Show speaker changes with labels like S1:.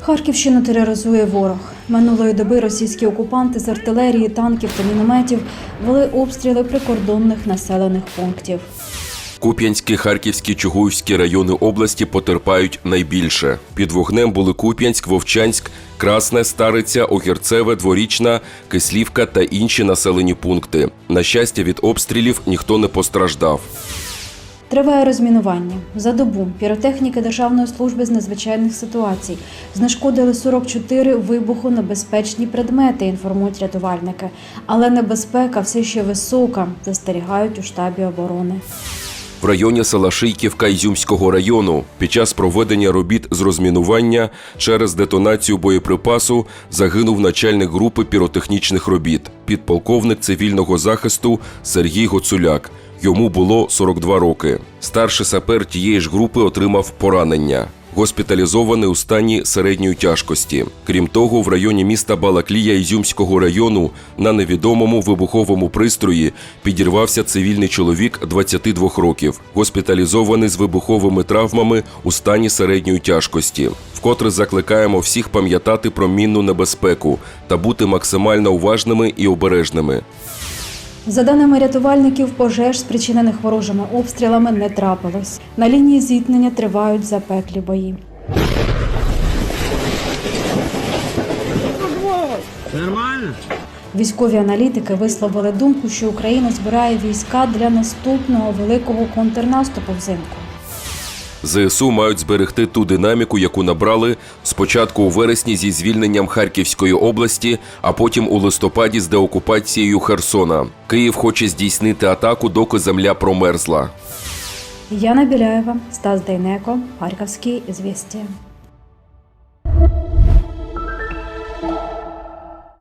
S1: Харківщину тероризує ворог. Минулої доби російські окупанти з артилерії, танків та мінометів вели обстріли прикордонних населених пунктів.
S2: Куп'янські, Харківські, Чугуївські райони області потерпають найбільше. Під вогнем були Куп'янськ, Вовчанськ, Красне, Стариця, Огірцеве, Дворічна, Кислівка та інші населені пункти. На щастя, від обстрілів ніхто не постраждав.
S1: Триває розмінування. За добу піротехніки Державної служби з надзвичайних ситуацій знешкодили 44 вибухонебезпечні предмети, інформують рятувальники. Але небезпека все ще висока, застерігають у штабі оборони.
S2: В районі села Шийківка Ізюмського району під час проведення робіт з розмінування через детонацію боєприпасу загинув начальник групи піротехнічних робіт, підполковник цивільного захисту Сергій Гоцуляк. Йому було 42 роки. Старший сапер тієї ж групи отримав поранення. Госпіталізований у стані середньої тяжкості. Крім того, в районі міста Балаклія Ізюмського району на невідомому вибуховому пристрої підірвався цивільний чоловік 22 років, госпіталізований з вибуховими травмами у стані середньої тяжкості. Вкотре закликаємо всіх пам'ятати про мінну небезпеку та бути максимально уважними і обережними.
S1: За даними рятувальників, пожеж, спричинених ворожими обстрілами, не трапилось. На лінії зіткнення тривають запеклі бої.
S3: Нормально?
S1: Військові аналітики висловили думку, що Україна збирає війська для наступного великого контрнаступу взимку.
S2: ЗСУ мають зберегти ту динаміку, яку набрали спочатку у вересні зі звільненням Харківської області, а потім у листопаді з деокупацією Херсона. Київ хоче здійснити атаку, доки земля промерзла.
S1: Яна Біляєва, Стас Дейнеко, Харківські звістя.